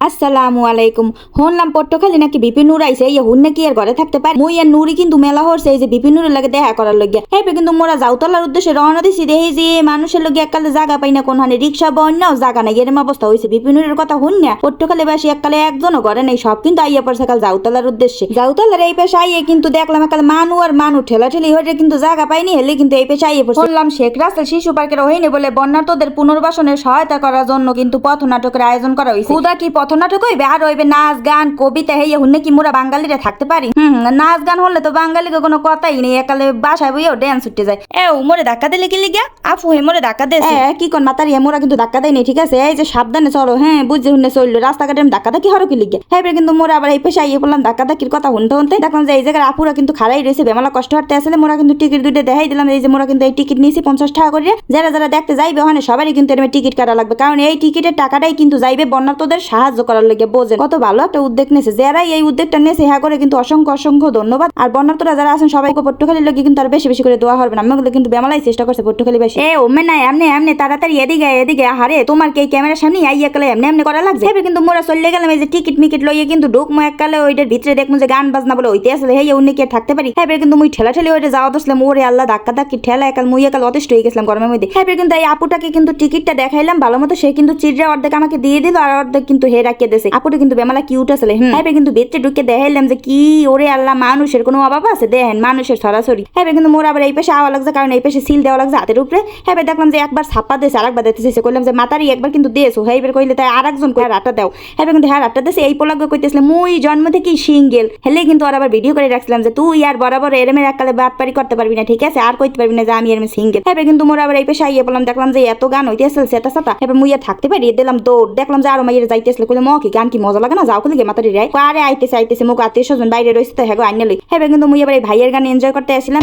আসসালামু আলাইকুম। শুনলাম পট্টখালি নাকি বিপিন নুর আইছে, এই হুন নাকি আর ঘরে থাকতে পারে? মুই আর নুরি কিন্তু মেলা হরছে, এই যে বিপিন নুরের লাগে দেখা করার লগে হেপে কিন্তু মোরা যাওতলার উদ্দেশ্যে রওনা দিছি, দেখি যে মানুষের লগে এককালে জায়গা পাই না কোন হানে রিক্সা বন্যাও জায়গা নাই, এরম অবস্থা হয়েছে বিপিন নুরের কথা হুন না পট্টখালি বাসী এককালে একজনও ঘরে নেই, সব কিন্তু আইয়া পড়ছে কাল যাওতলার উদ্দেশ্যে। যাওতলার এই পেশা আইয়ে কিন্তু দেখলাম একাল মানু আর মানু ঠেলা ঠেলি হয়ে কিন্তু জায়গা পাইনি, হেলে কিন্তু এই পেশা আইয়ে পড়ছে। শুনলাম শেখ রাসেল শিশু পার্কের হয়নি বলে বন্যার্তদের পুনর্বাসনের সহায়তা করার জন্য কিন্তু পথ নাটকের আয়োজন করা হয়েছে খুদা কি পথ নাটক হইবে আর হইবে নাচ গান কবিতা হেয়ে হুন্নে কি মোরা বাঙালিরা থাকতে পারি? হুম নাচ গান হলে তো বাঙালিকে কোনো কথাই নেই একালে বাসায় বইও ড্যান্স উঠতে যায়। এ মোরে ধাক্কা দিলে কি লিগা? আফু হে মোরে ধাক্কা দে কি কোন মাতারি হে মোরা কিন্তু ধাক্কা দেয়নি ঠিক আছে? এই যে সাবধানে চলো হ্যাঁ বুঝে হুন্নে চলল রাস্তাঘাটে ধাক্কা ধাক্কি হরো কি লিগে? হ্যাঁ কিন্তু মোরা আবার এই পেশা ইয়ে বললাম ধাক্কা ধাক্কির কথা শুনতে শুনতে দেখলাম যে এই জায়গায় আপুরা কিন্তু খারাই রয়েছে বেমালা কষ্ট হাঁটতে আসলে মোরা কিন্তু টিকিট দুইটা দেখাই দিলাম এই যে মোরা কিন্তু এই টিকিট নিয়েছি পঞ্চাশ টাকা করে যারা যারা দেখতে যাইবে ওখানে সবারই কিন্তু এরমে টিকিট কাটা লাগবে কারণ এই টিকিটের টাকাটাই কিন্তু যাইবে বন্যার্থদের সাহায্য করার লেগে বোঝেন। কত ভালো একটা উদ্যোগ নিয়েছে। যারা এই উদ্যোগটা নিয়েছে হ্যাঁ করে কিন্তু অসংখ্য অসংখ্য ধন্যবাদ। আর বন্যার্থরা যারা আছেন, সবাইকে পট্টখালির লোক কিন্তু আর বেশি বেশি করে দোয়া হবে না। আমি কিন্তু বেমালাই চেষ্টা করছে পট্টখালি বেশি এ ওমে নাই, এমনি এমনি তাড়াতাড়ি এদিকে এদিকে হারে তোমার কি ক্যামেরার সামনে আইয়া কালে এমনি এমনি করা লাগছে? এবার কিন্তু মোরা চলে গেলাম, এই যে টিকিট মিকিট লইয়ে কিন্তু ঢুক মো এককালে, ওইটার ভিতরে দেখব যে গান বাজনা বলে ওইতে আসলে হে উনি কি থাকতে পারি? হ্যাঁ কিন্তু মুই ঠেলা ঠেলে ওইটা যাওয়া দোসলাম ওরে আল্লাহ, ধাক্কা ধাক্কি, ঠেলা একাল, মুই একাল অতিষ্ঠ হয়ে গেছিলাম গরমের মধ্যে। হ্যাঁ কিন্তু এই আপুটাকে কিন্তু টিকিটটা দেখাইলাম ভালো মতো সে কিন্তু চিড়রা অর্ধেক আমাকে দিয়ে দিল, আর অর্ধেক কিন্তু হে রাখিয়ে দিয়েছে আপুটা কিন্তু বেমালা কিউট আসলে হ্যাঁ কিন্তু ভিতরে ঢুকে দেখাইলাম যে কি ওরে আল্লাহ, মানুষের কোনো অভাব আছে? দেখেন, মানুষের সরাসরি। হ্যাঁ কিন্তু মোর আবার এই পাশে আওয়া লাগছে, কারণ এই পাশে সিল দেওয়া লাগছে হাতের উপরে। হ্যাঁ দেখলাম যে একবার ছাপ্পা দিয়েছে আরেকবার দিতেছে। কইলাম যে, মাতারি, একবার কিন্তু দিয়েছ। হ্যাঁ এবার কইলে, তাই আরেকজন কই রাতটা দাও। হ্যাঁ কিন্তু হ্যাঁ রাতটা দিয়েছে। এই পোলাগ কইতেছিল মুই জন্ম থেকেই সিঙ্গেল। হেলে কিন্তু আর আবার ভিডিও করে রাখছিলাম যে, তুই আর বরাবর এরমের এককালে বাটপারি করতে পারবি না, ঠিক আছে? আর কইতে পারবি না যে, আমি এরমে সিঙ্গেল। হ্যাঁ কিন্তু মোর আবার এই পেশে আইয়ে বললাম, দেখলাম যে, এত গান হইতেছিল সেটা সাথা এবার মুই আর থাকতে পারি দিলাম দৌড়। দেখলাম যে, আরও মাইয়ের যাইতেছিল। ম কি গান কি মজা লাগে না? যাও কইলে মাতারি রায় আরে, আইতেছে আইতেছে মোক আত্মীয় স্বজন বাইরে রয়েছে তো হ্যাঁ আইনে লই। হ্যাঁ কিন্তু মুই এবার ভাইয়ের গান এনজয় করতে আসছিলাম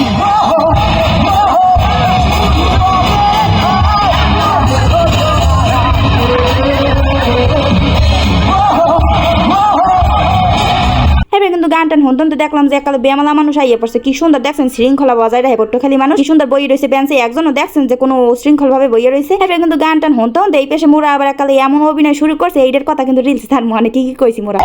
কিন্তু গান হন তো দেখলাম যে একালে বেমালা মানুষ আইয়ে পড়ছে। কি সুন্দর দেখছেন, শৃঙ্খলা বজায় রাখে পট্টখালি মানুষ। কি সুন্দর বই রয়েছে বেঞ্চে একজনও দেখছেন যে কোনো শৃঙ্খল ভাবে বইয়ে রয়েছে। এবার কিন্তু গান টান হন তখন এই পেশে মোরা আবার একালে এমন অভিনয় শুরু করছে এইটার কথা কিন্তু রিলস তার মনে কি কি কইছি মোরা।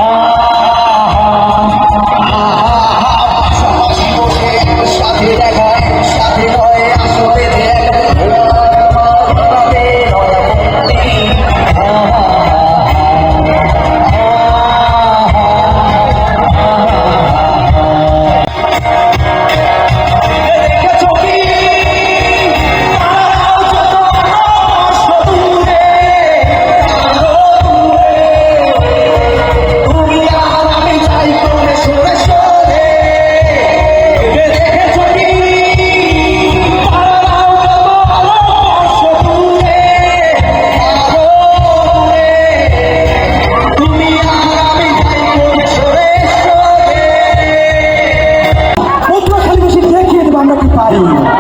you.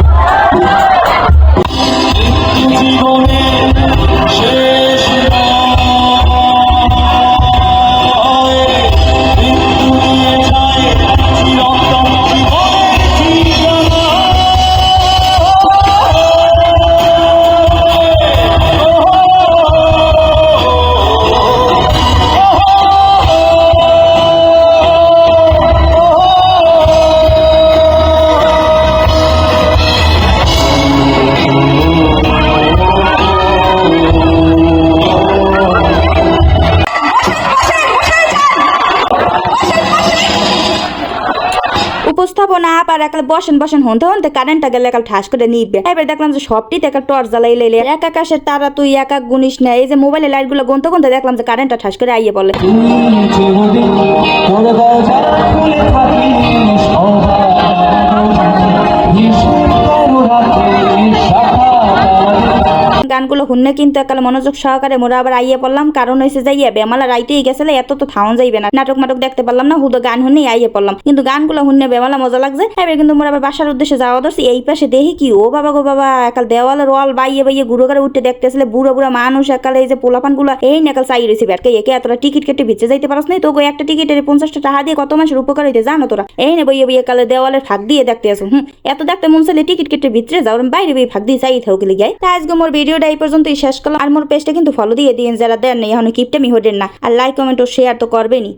আবার একাল বসেন বসেন, হনতে হনতে কারেন্টটা গেলে একাল ঠাস করে নিবে। এবার দেখলাম যে সবটি একাল টর্চ জ্বালাই লাইলে এক আকাশের তারা তুই এক এক গুনিস না। এই যে মোবাইলে লাইটগুলো গনতে গনতে দেখলাম যে কারেন্টটা ঠাস করে আইয়ে বলে গানগুলো হুন্নে কিন্তু একাল মনোযোগ সহকারে মোরা আবার আইয়ে পড়লাম। কারণ হয়েছে যাইয়া বেমালা রাইতেই গেছিলে, এত তো থাউন যাইবে না। নাটক মাটক দেখতে পারলাম না, হুদো গান হুন্নেই আইয়ে পড়লাম। কিন্তু গানগুলো হুন্নে, বেমালা মজা লাগছে। এবার কিন্তু মোরা আবার বাসার উদ্দেশ্যে যাওয়া ধরছি। এই পাশে দেখি কি, ও বাবা গো বাবা একাল দেওয়ালের ওয়াল বাইয়ে বাইয়ে গুঁড়ো করে উঠতে দেখতেছিলে, বুড়ো বুড়ো মানুষ একাল এই যে পোলাপানগুলো এই নাকাল চাই রয়েছে ব্যাটকে একে এতটা টিকিট কেটে ভিজে যাইতে পারস নাই। তো একটা টিকিটের পঞ্চাশটা টাকা দিয়ে কত মাসের উপকার হইতে জানো তোরা? এই নে বইয়ে বইয়ে কালে দেওয়ালের ফাঁক দিয়ে দেখতে আসো হুম। এত দেখতে মন চাইলে টিকিট কেটে ভিতরে যাও, বাইরে বই ফাঁক দিয়ে চাই থাকি গাই তা আজকে মোর ভিডিও এই পর্যন্তই শেষ করলাম। আর মোর পেজটা কিন্তু ফলো দিয়ে দিন যারা দেন না এখন কিপটা মি না। আর লাইক কমেন্ট ও শেয়ার তো করবেনই।